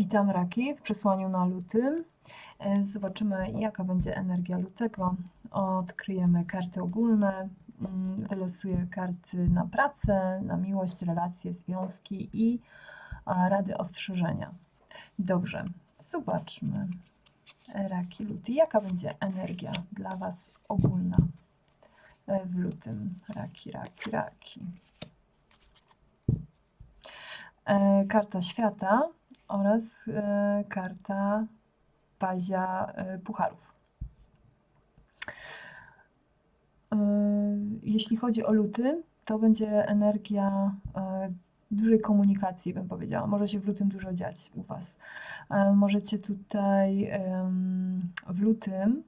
Witam Raki w przesłaniu na luty. E, Zobaczymy, jaka będzie energia lutego. Odkryjemy karty ogólne, mm, wylosuję karty na pracę, na miłość, relacje, związki i a, rady ostrzeżenia. Dobrze, zobaczmy. Raki, luty. Jaka będzie energia dla Was ogólna e, w lutym? Raki, raki, raki. E, Karta świata oraz e, karta pazia e, pucharów. E, Jeśli chodzi o luty, to będzie energia dużej komunikacji, bym powiedziała. Może się w lutym dużo dziać u Was. Możecie tutaj w lutym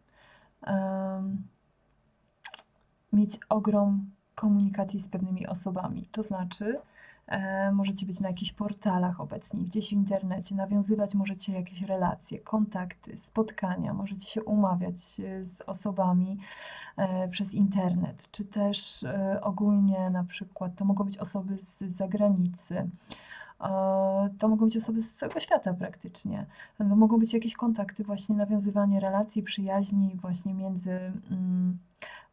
mieć ogrom komunikacji z pewnymi osobami. To znaczy, możecie być na jakichś portalach obecnie, gdzieś w internecie, nawiązywać możecie jakieś relacje, kontakty, spotkania, możecie się umawiać e, z osobami e, przez internet, czy też e, ogólnie na przykład to mogą być osoby z zagranicy. E, To mogą być osoby z całego świata praktycznie. To mogą być jakieś kontakty, właśnie nawiązywanie relacji, przyjaźni właśnie między mm,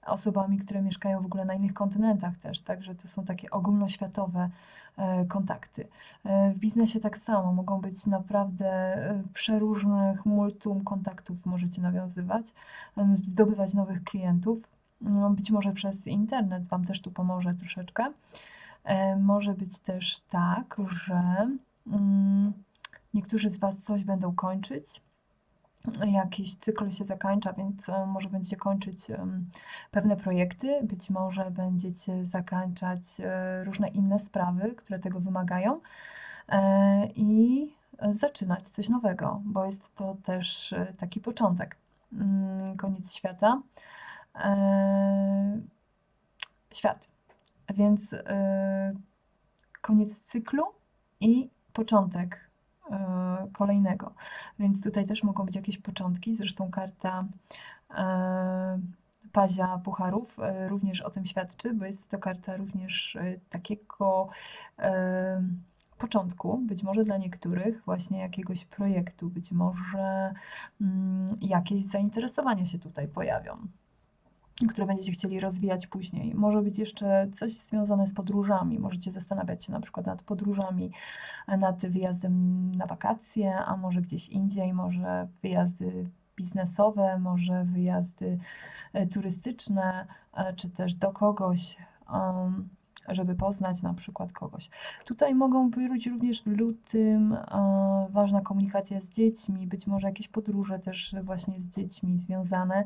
osobami, które mieszkają w ogóle na innych kontynentach też, także to są takie ogólnoświatowe e, kontakty. E, W biznesie tak samo mogą być naprawdę e, przeróżnych multum kontaktów możecie nawiązywać, zdobywać nowych klientów. No, Być może przez internet Wam też tu pomoże troszeczkę. Może być też tak, że mm, niektórzy z Was coś będą kończyć, jakiś cykl się zakończa, więc e, może będziecie kończyć pewne projekty, być może będziecie zakończać e, różne inne sprawy, które tego wymagają e, i zaczynać coś nowego, bo jest to też taki początek, Mm, koniec świata. Świat. Więc koniec cyklu i początek kolejnego. Więc tutaj też mogą być jakieś początki. Zresztą karta e, Pazia Pucharów e, również o tym świadczy, bo jest to karta również e, takiego e, początku, być może dla niektórych właśnie jakiegoś projektu, być może mm, jakieś zainteresowania się tutaj pojawią które będziecie chcieli rozwijać później. Może być jeszcze coś związane z podróżami. Możecie zastanawiać się na przykład nad podróżami, e, nad wyjazdem na wakacje, a może gdzieś indziej, może wyjazdy biznesowe, może wyjazdy e, turystyczne, e, czy też do kogoś, em, żeby poznać na przykład kogoś. Tutaj mogą być również w lutym e, ważna komunikacja z dziećmi, być może jakieś podróże też właśnie z dziećmi związane.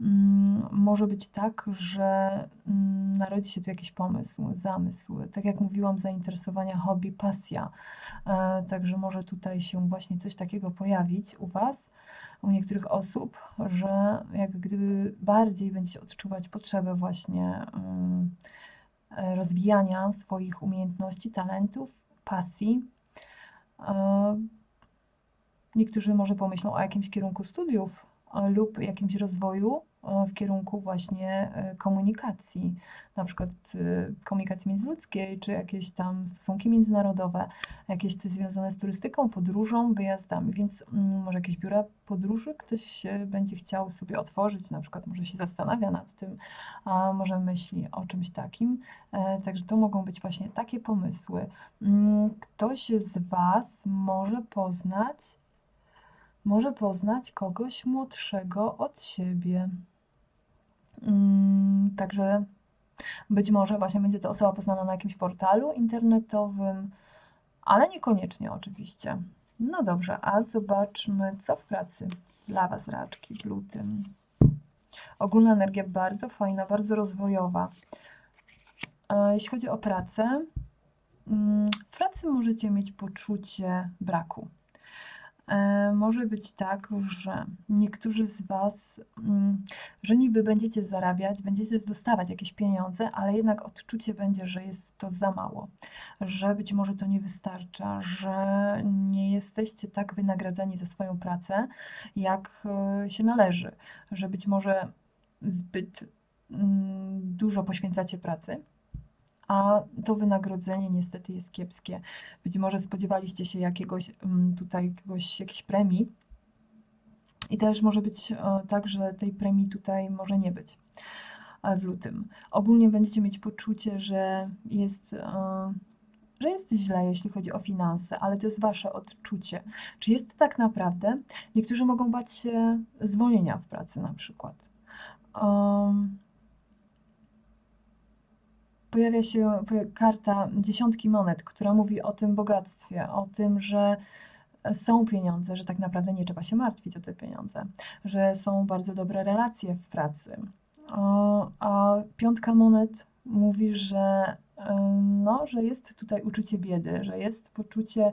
Mm, Może być tak, że mm, narodzi się tu jakiś pomysł, zamysł. Tak jak mówiłam, zainteresowania, hobby, pasja. E, Także może tutaj się właśnie coś takiego pojawić u Was, u niektórych osób, że jak gdyby bardziej będziecie odczuwać potrzebę właśnie e, rozwijania swoich umiejętności, talentów, pasji. E, Niektórzy może pomyślą o jakimś kierunku studiów e, lub jakimś rozwoju w kierunku właśnie e, komunikacji, na przykład e, komunikacji międzyludzkiej, czy jakieś tam stosunki międzynarodowe, jakieś coś związane z turystyką, podróżą, wyjazdami, więc mm, może jakieś biura podróży ktoś będzie chciał sobie otworzyć, na przykład może się zastanawia nad tym, a może myśli o czymś takim. E, Także to mogą być właśnie takie pomysły. Mm, Ktoś z Was może poznać może poznać kogoś młodszego od siebie. Mm, Także być może właśnie będzie to osoba poznana na jakimś portalu internetowym, ale niekoniecznie oczywiście. No dobrze, a zobaczmy, co w pracy dla Was, raczki, w lutym. Ogólna energia bardzo fajna, bardzo rozwojowa. E, Jeśli chodzi o pracę, mm, w pracy możecie mieć poczucie braku. E, Może być tak, że niektórzy z Was, mm, że niby będziecie zarabiać, będziecie dostawać jakieś pieniądze, ale jednak odczucie będzie, że jest to za mało, że być może to nie wystarcza, że nie jesteście tak wynagradzani za swoją pracę, jak e, się należy, że być może zbyt mm, dużo poświęcacie pracy a to wynagrodzenie niestety jest kiepskie. Być może spodziewaliście się jakiegoś mm, tutaj jakiegoś, jakiejś premii i też może być e, tak, że tej premii tutaj może nie być e, w lutym. Ogólnie będziecie mieć poczucie, że jest, e, że jest źle, jeśli chodzi o finanse, ale to jest wasze odczucie. Czy jest tak naprawdę? Niektórzy mogą bać się zwolnienia w pracy na przykład. Pojawia się karta dziesiątki monet, która mówi o tym bogactwie, o tym, że są pieniądze, że tak naprawdę nie trzeba się martwić o te pieniądze, że są bardzo dobre relacje w pracy. A piątka monet mówi, że, y, no, że jest tutaj uczucie biedy, że jest poczucie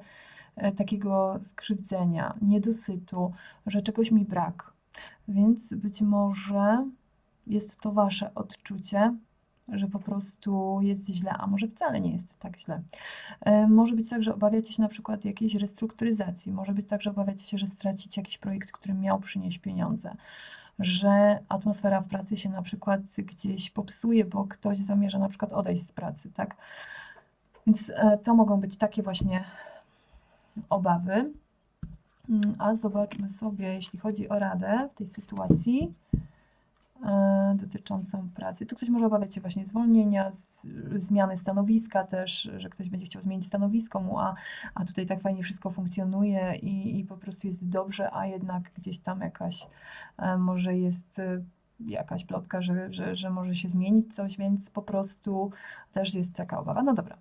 e, takiego skrzywdzenia, niedosytu, że czegoś mi brak. Więc być może jest to wasze odczucie, że po prostu jest źle, a może wcale nie jest tak źle. E, Może być tak, że obawiacie się na przykład jakiejś restrukturyzacji, może być tak, że obawiacie się, że stracicie jakiś projekt, który miał przynieść pieniądze, że atmosfera w pracy się na przykład gdzieś popsuje, bo ktoś zamierza na przykład odejść z pracy, tak? Więc e, to mogą być takie właśnie obawy. Mm, A zobaczmy sobie, jeśli chodzi o radę w tej sytuacji dotyczącą pracy. Tu ktoś może obawiać się właśnie zwolnienia, zmiany stanowiska też, że ktoś będzie chciał zmienić stanowisko mu, a, a tutaj tak fajnie wszystko funkcjonuje i, i po prostu jest dobrze, a jednak gdzieś tam jakaś e, może jest e, jakaś plotka, że, że, że może się zmienić coś, więc po prostu też jest taka obawa. No dobra,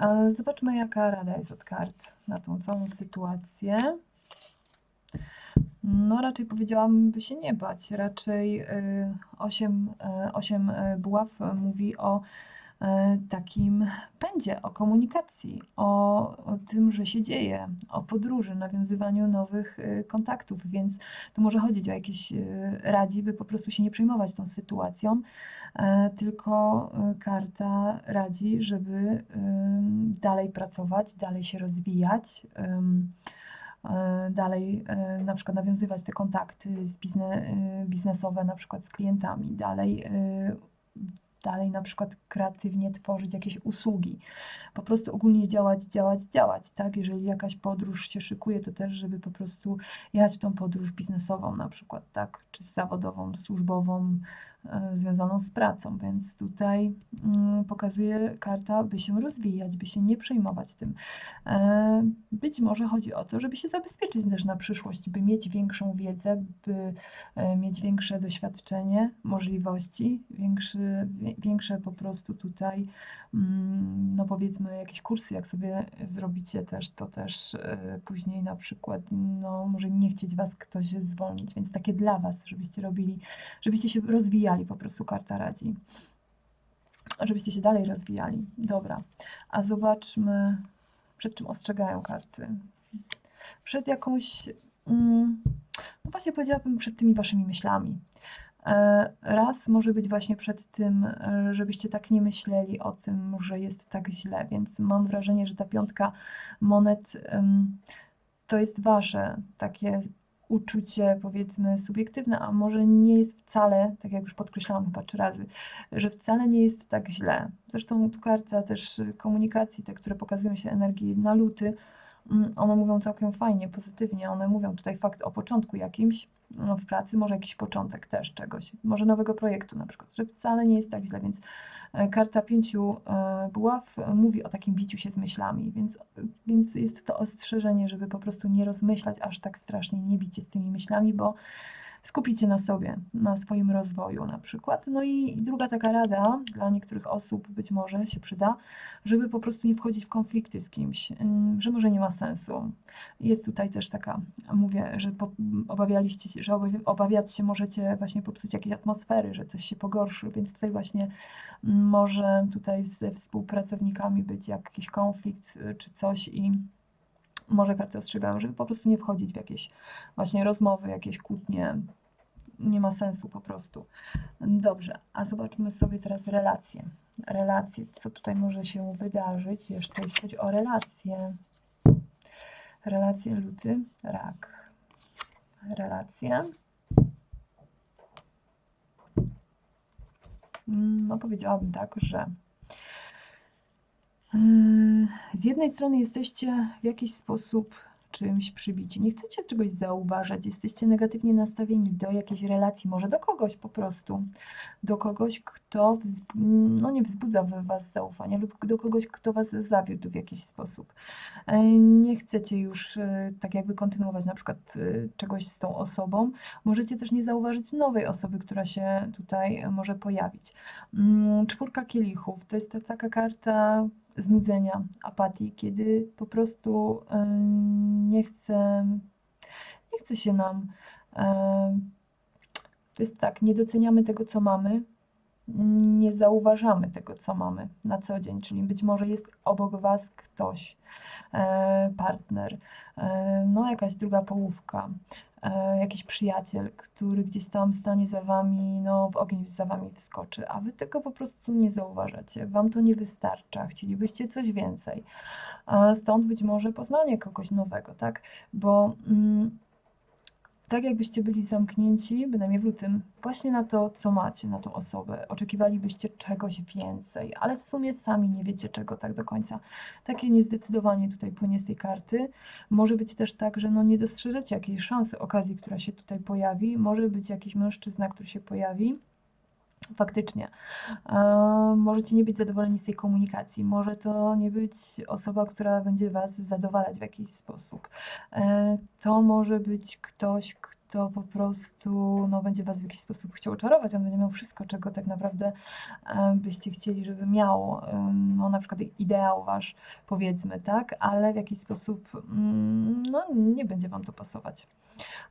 e, zobaczmy jaka rada jest od kart na tą całą sytuację. No raczej powiedziałam, by się nie bać. Raczej y, osiem, y, osiem y, buław mówi o takim pędzie, o komunikacji, o, o tym, że się dzieje, o podróży, nawiązywaniu nowych kontaktów, więc tu może chodzić o jakieś radzi, by po prostu się nie przejmować tą sytuacją, tylko karta radzi, żeby dalej pracować, dalej się rozwijać. E, dalej e, na przykład nawiązywać te kontakty z bizne, e, biznesowe na przykład z klientami, dalej, dalej na przykład kreatywnie tworzyć jakieś usługi, po prostu ogólnie działać, działać, działać, tak? Jeżeli jakaś podróż się szykuje, to też, żeby po prostu jechać w tą podróż biznesową na przykład, tak? Czy zawodową, służbową, związaną z pracą, więc tutaj mm, pokazuje karta, by się rozwijać, by się nie przejmować tym. E, Być może chodzi o to, żeby się zabezpieczyć też na przyszłość, by mieć większą wiedzę, by e, mieć większe doświadczenie, możliwości, większy, większe po prostu tutaj, mm, no powiedzmy, jakieś kursy, jak sobie zrobicie też, to też e, później na przykład, no może nie chcieć Was ktoś zwolnić, więc takie dla Was, żebyście robili, żebyście się rozwijali, po prostu karta radzi. Żebyście się dalej rozwijali. Dobra, a zobaczmy, przed czym ostrzegają karty. Przed jakąś, mm, no właśnie powiedziałabym, przed tymi waszymi myślami. E, Raz może być właśnie przed tym, żebyście tak nie myśleli o tym, że jest tak źle, więc mam wrażenie, że ta piątka monet to jest wasze takie uczucie, powiedzmy, subiektywne, a może nie jest wcale, tak jak już podkreślałam chyba trzy razy, że wcale nie jest tak źle. Zresztą tu karta też komunikacji, te, które pokazują się energii na luty, mm, one mówią całkiem fajnie, pozytywnie. One mówią tutaj fakt o początku jakimś w pracy, może jakiś początek też czegoś, może nowego projektu na przykład, że wcale nie jest tak źle, więc e, karta pięciu e, buław mówi o takim biciu się z myślami, więc, więc jest to ostrzeżenie, żeby po prostu nie rozmyślać aż tak strasznie, nie bić się z tymi myślami, bo skupić się na sobie, na swoim rozwoju na przykład. No i druga taka rada dla niektórych osób być może się przyda, żeby po prostu nie wchodzić w konflikty z kimś, ym, że może nie ma sensu. Jest tutaj też taka, mówię, że obawialiście się, że obawi- obawiać się możecie właśnie popsuć jakiejś atmosfery, że coś się pogorszy, więc tutaj właśnie mm, może tutaj ze współpracownikami być jakiś konflikt y, czy coś i może karty ostrzegają, żeby po prostu nie wchodzić w jakieś właśnie rozmowy, jakieś kłótnie. Nie ma sensu po prostu. Dobrze, a zobaczmy sobie teraz relacje. Relacje, co tutaj może się wydarzyć jeszcze, jeśli chodzi o relacje. Relacje luty, rak. Relacje. Mm, No powiedziałabym tak, że Z jednej strony jesteście w jakiś sposób czymś przybici. Nie chcecie czegoś zauważać, jesteście negatywnie nastawieni do jakiejś relacji, może do kogoś po prostu, do kogoś, kto no nie wzbudza w Was zaufania lub do kogoś, kto Was zawiódł w jakiś sposób. Yy, Nie chcecie już yy, tak jakby kontynuować na przykład yy, czegoś z tą osobą. Możecie też nie zauważyć nowej osoby, która się tutaj może pojawić. Mm, Czwórka kielichów to jest ta taka karta znudzenia, apatii, kiedy po prostu nie chce, nie chce się nam. To jest tak, nie doceniamy tego, co mamy, nie zauważamy tego, co mamy na co dzień, czyli być może jest obok Was ktoś, e, partner, e, no jakaś druga połówka, jakiś przyjaciel, który gdzieś tam stanie za Wami, no w ogień za Wami wskoczy, a Wy tego po prostu nie zauważacie. Wam to nie wystarcza, chcielibyście coś więcej. Stąd być może poznanie kogoś nowego, tak? Bo mm, tak jakbyście byli zamknięci, bynajmniej w lutym, właśnie na to, co macie, na tą osobę. Oczekiwalibyście czegoś więcej, ale w sumie sami nie wiecie czego tak do końca. Takie niezdecydowanie tutaj płynie z tej karty. Może być też tak, że no nie dostrzeżecie jakiejś szansy, okazji, która się tutaj pojawi. Może być jakiś mężczyzna, który się pojawi. Faktycznie. E, możecie nie być zadowoleni z tej komunikacji. Może to nie być osoba, która będzie Was zadowalać w jakiś sposób. E, to może być ktoś, kto po prostu no, będzie Was w jakiś sposób chciał oczarować. On będzie miał wszystko, czego tak naprawdę byście chcieli, żeby miał. No, na przykład ideał Wasz, powiedzmy, tak? Ale w jakiś sposób mm, no, nie będzie Wam to pasować.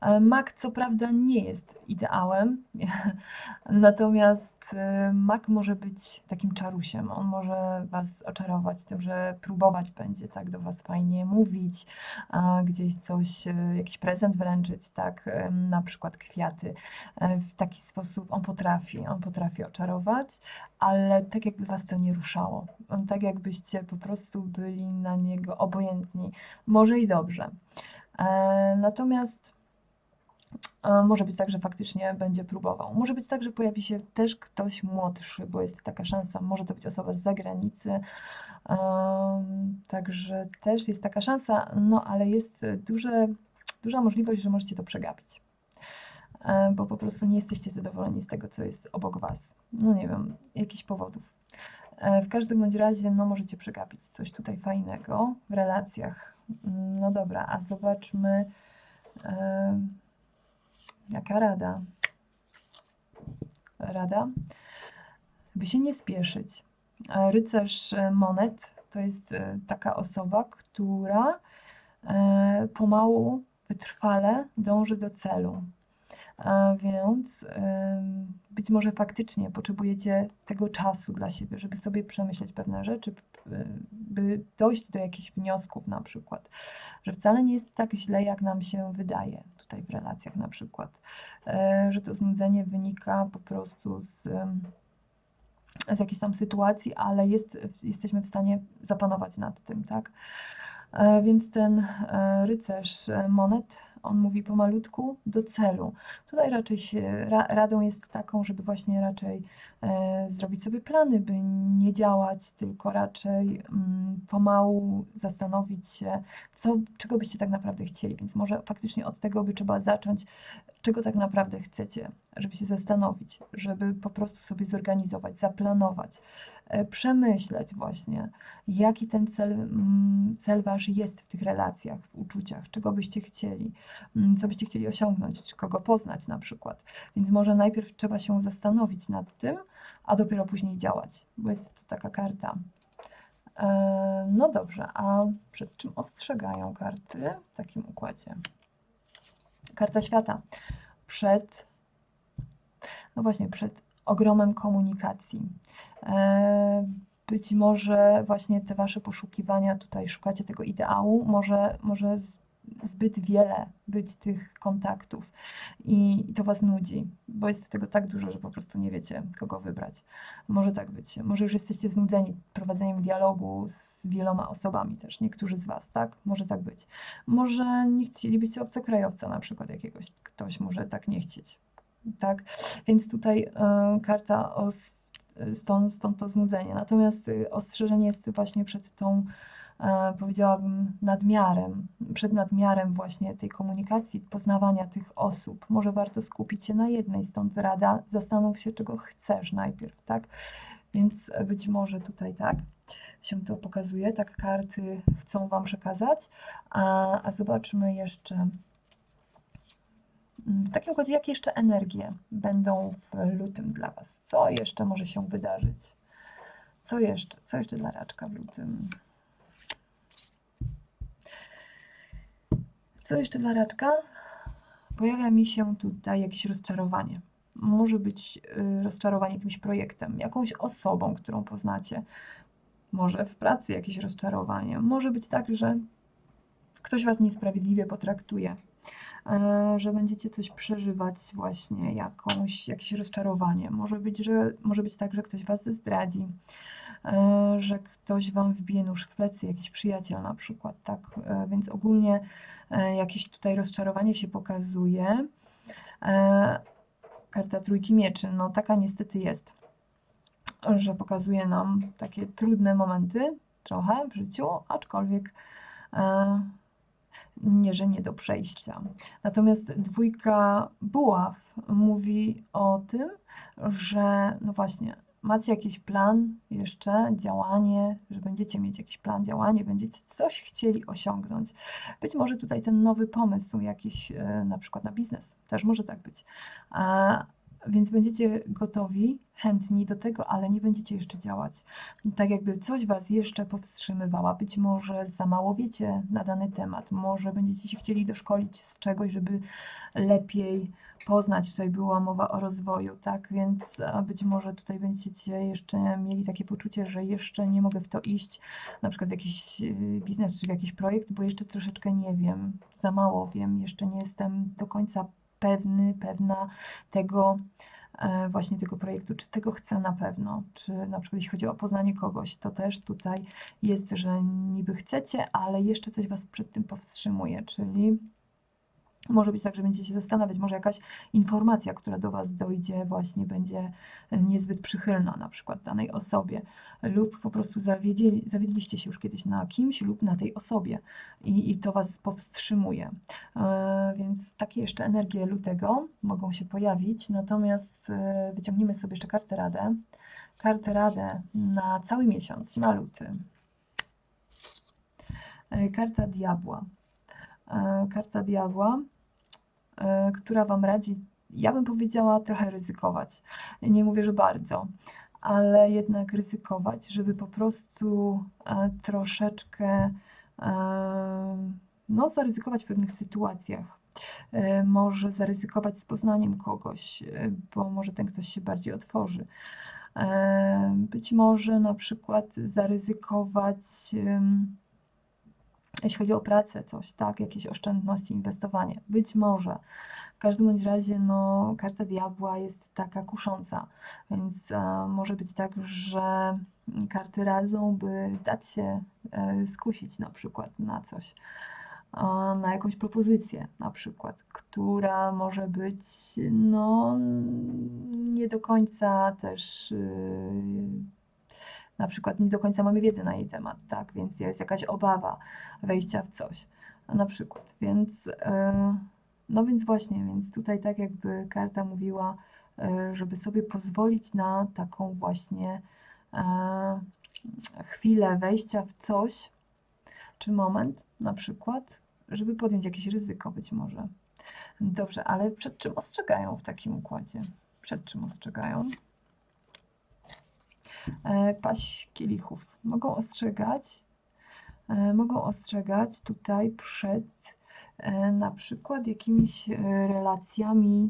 E, Mak co prawda nie jest ideałem, natomiast e, mak może być takim czarusiem. On może was oczarować tym, że próbować będzie tak do was fajnie mówić, gdzieś coś, e, jakiś prezent wręczyć, tak, na przykład kwiaty. E, W taki sposób on potrafi, on potrafi oczarować, ale tak jakby was to nie ruszało. Tak jakbyście po prostu byli na niego obojętni. Może i dobrze. E, Natomiast E, Może być tak, że faktycznie będzie próbował. Może być tak, że pojawi się też ktoś młodszy, bo jest taka szansa. Może to być osoba z zagranicy. Także też jest taka szansa, no ale jest duże, duża możliwość, że możecie to przegapić. E, Bo po prostu nie jesteście zadowoleni z tego, co jest obok Was. No nie wiem, jakichś powodów. E, W każdym bądź razie, no możecie przegapić coś tutaj fajnego w relacjach. Mm, No dobra, a zobaczmy. em, Jaka rada? Rada? By się nie spieszyć. E, Rycerz e, monet to jest e, taka osoba, która e, pomału, wytrwale dąży do celu. A więc być może faktycznie potrzebujecie tego czasu dla siebie, żeby sobie przemyśleć pewne rzeczy, by dojść do jakichś wniosków na przykład, że wcale nie jest tak źle, jak nam się wydaje tutaj w relacjach na przykład, e, że to znudzenie wynika po prostu z, z jakiejś tam sytuacji, ale jest, jesteśmy w stanie zapanować nad tym, tak? E, Więc ten e, rycerz monet, on mówi pomalutku do celu. Tutaj raczej się, ra, radą jest taką, żeby właśnie raczej e, zrobić sobie plany, by nie działać, tylko raczej mm, pomału zastanowić się, co, czego byście tak naprawdę chcieli. Więc może faktycznie od tego by trzeba zacząć, czego tak naprawdę chcecie, żeby się zastanowić, żeby po prostu sobie zorganizować, zaplanować, e, przemyśleć właśnie, jaki ten cel, mm, cel wasz jest w tych relacjach, w uczuciach, czego byście chcieli, mm, co byście chcieli osiągnąć, czy kogo poznać na przykład. Więc może najpierw trzeba się zastanowić nad tym, a dopiero później działać, bo jest to taka karta. E, No dobrze, a przed czym ostrzegają karty w takim układzie? Karta świata. Przed, no właśnie, przed ogromem komunikacji. E, Być może właśnie te wasze poszukiwania, tutaj szukacie tego ideału, może, może zbyt wiele być tych kontaktów i to was nudzi, bo jest tego tak dużo, że po prostu nie wiecie, kogo wybrać. Może tak być. Może już jesteście znudzeni prowadzeniem dialogu z wieloma osobami też, niektórzy z was, tak? Może tak być. Może nie chcielibyście obcokrajowca na przykład jakiegoś, ktoś może tak nie chcieć, tak? Więc tutaj e, karta stąd, stąd to znudzenie. Natomiast y, ostrzeżenie jest właśnie przed tą, e, powiedziałabym, nadmiarem, przed nadmiarem właśnie tej komunikacji, poznawania tych osób. Może warto skupić się na jednej, stąd rada, zastanów się, czego chcesz najpierw, tak? Więc e, być może tutaj tak się to pokazuje, tak karty chcą Wam przekazać. A, a zobaczmy jeszcze w takim układzie, jakie jeszcze energie będą w lutym dla Was? Co jeszcze może się wydarzyć? Co jeszcze? Co jeszcze dla raczka w lutym? Co jeszcze dla raczka? Pojawia mi się tutaj jakieś rozczarowanie. Może być y, rozczarowanie jakimś projektem, jakąś osobą, którą poznacie. Może w pracy jakieś rozczarowanie. Może być tak, że ktoś Was niesprawiedliwie potraktuje, że będziecie coś przeżywać właśnie, jakąś, jakieś rozczarowanie. Może być, że, może być tak, że ktoś Was zdradzi, e, że ktoś Wam wbije nóż w plecy, jakiś przyjaciel na przykład, tak? E, Więc ogólnie e, jakieś tutaj rozczarowanie się pokazuje. E, Karta trójki mieczy, no taka niestety jest, że pokazuje nam takie trudne momenty trochę w życiu, aczkolwiek e, nie, że nie do przejścia. Natomiast dwójka buław mówi o tym, że no właśnie, macie jakiś plan jeszcze, działanie, że będziecie mieć jakiś plan, działanie, będziecie coś chcieli osiągnąć. Być może tutaj ten nowy pomysł jakiś e, na przykład na biznes, też może tak być. Więc będziecie gotowi, chętni do tego, ale nie będziecie jeszcze działać. Tak jakby coś Was jeszcze powstrzymywała. Być może za mało wiecie na dany temat, może będziecie się chcieli doszkolić z czegoś, żeby lepiej poznać. Tutaj była mowa o rozwoju, tak? Więc a być może tutaj będziecie jeszcze mieli takie poczucie, że jeszcze nie mogę w to iść, na przykład w jakiś y, biznes czy w jakiś projekt, bo jeszcze troszeczkę nie wiem, za mało wiem, jeszcze nie jestem do końca pewny, pewna tego, e, właśnie tego projektu, czy tego chcę na pewno, czy na przykład jeśli chodzi o poznanie kogoś, to też tutaj jest, że niby chcecie, ale jeszcze coś Was przed tym powstrzymuje, czyli może być tak, że będziecie się zastanawiać, może jakaś informacja, która do Was dojdzie, właśnie będzie e, niezbyt przychylna na przykład danej osobie, lub po prostu zawiedliście się już kiedyś na kimś lub na tej osobie i, i to Was powstrzymuje. E, więc takie jeszcze energie lutego mogą się pojawić, natomiast e, wyciągnijmy sobie jeszcze kartę radę. Kartę radę na cały miesiąc, na luty. Karta diabła. Karta diabła która Wam radzi, ja bym powiedziała, trochę ryzykować. Nie mówię, że bardzo, ale jednak ryzykować, żeby po prostu e, troszeczkę e, no, zaryzykować w pewnych sytuacjach. E, Może zaryzykować z poznaniem kogoś, e, bo może ten ktoś się bardziej otworzy. E, Być może na przykład zaryzykować. Jeśli chodzi o pracę, coś, tak, jakieś oszczędności, inwestowanie. Być może. W każdym bądź razie, no, karta diabła jest taka kusząca, więc e, może być tak, że karty radzą, by dać się e, skusić na przykład na coś, e, na jakąś propozycję na przykład, która może być, no, nie do końca też y, na przykład nie do końca mamy wiedzę na jej temat, tak? Więc jest jakaś obawa wejścia w coś, na przykład. Więc, e, no więc właśnie, więc tutaj tak jakby karta mówiła, e, żeby sobie pozwolić na taką właśnie e, chwilę wejścia w coś, czy moment na przykład, żeby podjąć jakieś ryzyko być może. Dobrze, ale przed czym ostrzegają w takim układzie? Przed czym ostrzegają? E, paść kielichów. Mogą ostrzegać, e, mogą ostrzegać tutaj przed e, na przykład jakimiś relacjami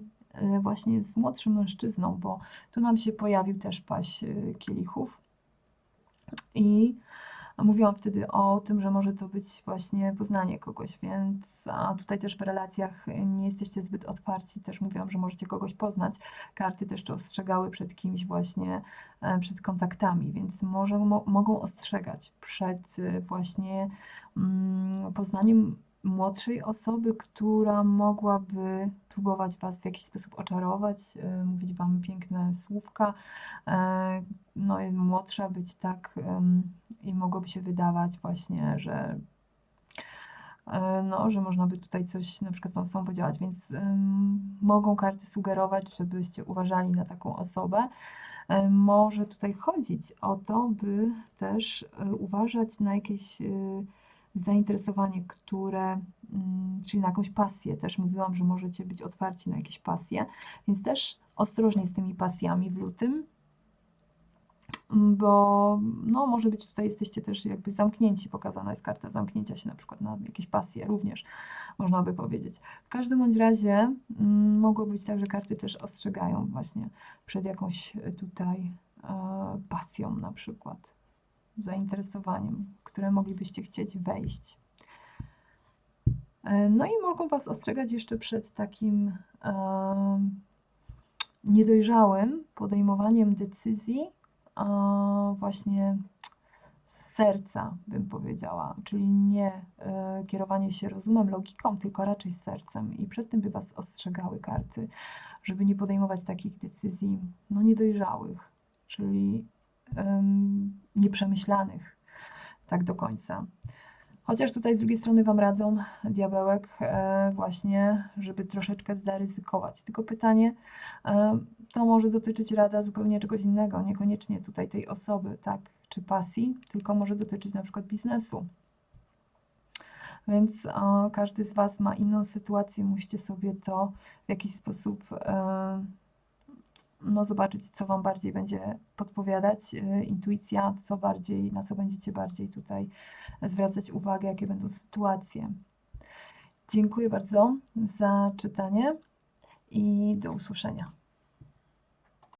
właśnie z młodszym mężczyzną, bo tu nam się pojawił też paść kielichów. I mówiłam wtedy o tym, że może to być właśnie poznanie kogoś, więc a tutaj też w relacjach nie jesteście zbyt otwarci, też mówiłam, że możecie kogoś poznać. Karty też ostrzegały przed kimś właśnie, e, przed kontaktami, więc może mo mogą ostrzegać przed e, właśnie mm, poznaniem młodszej osoby, która mogłaby próbować Was w jakiś sposób oczarować, y, mówić Wam piękne słówka. E, No i młodsza być tak i mogłoby się wydawać właśnie, że e, no, że można by tutaj coś na przykład z tą osobą podziałać, więc mogą karty sugerować, żebyście uważali na taką osobę. E, Może tutaj chodzić o to, by też uważać na jakieś zainteresowanie, które, mm, czyli na jakąś pasję. Też mówiłam, że możecie być otwarci na jakieś pasje, więc też ostrożnie z tymi pasjami w lutym, bo no, może być tutaj jesteście też jakby zamknięci, pokazana jest karta zamknięcia się na przykład na jakieś pasje również, można by powiedzieć. W każdym bądź razie mm, mogło być tak, że karty też ostrzegają właśnie przed jakąś tutaj e, pasją na przykład, zainteresowaniem, które moglibyście chcieć wejść. E, No i mogą Was ostrzegać jeszcze przed takim e, niedojrzałym podejmowaniem decyzji e, właśnie z serca, bym powiedziała, czyli nie e, kierowanie się rozumem, logiką, tylko raczej sercem. I przed tym by Was ostrzegały karty, żeby nie podejmować takich decyzji no, niedojrzałych, czyli nieprzemyślanych tak do końca. Chociaż tutaj z drugiej strony Wam radzą diabełek e, właśnie, żeby troszeczkę zaryzykować. Tylko pytanie, e, to może dotyczyć rada zupełnie czegoś innego, niekoniecznie tutaj tej osoby, tak, czy pasji, tylko może dotyczyć na przykład biznesu. Więc e, każdy z Was ma inną sytuację, musicie sobie to w jakiś sposób e, no, zobaczyć, co Wam bardziej będzie podpowiadać, e, intuicja, co bardziej, na co będziecie bardziej tutaj zwracać uwagę, jakie będą sytuacje. Dziękuję bardzo za czytanie i do usłyszenia.